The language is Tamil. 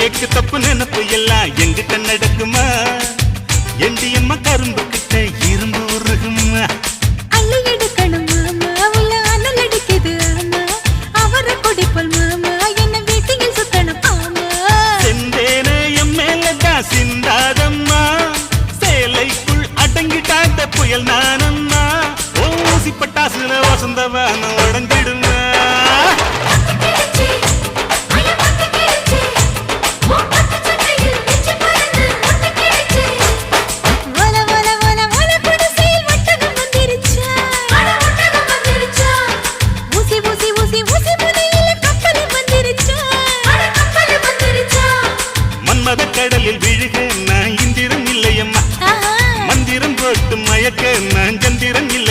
ஏக்கு தப்பு நினப்பு எல்லாம் எங்கிட்ட நடக்குமா? எண்டி அம்மா. கரும்பு கிட்ட இரும்பு உருகுமா சிந்தாதம்மா. சேலைக்குள் அடங்கிட்டாத புயல் நானம்மா. ஓசி பட்டாசுல வசந்தவான உடஞ்ச மத கடலில் விழுக நான் இந்திரம் இல்லையம்மா. மந்திரம் போட்டு மயக்க நான் சந்திரம் இல்லை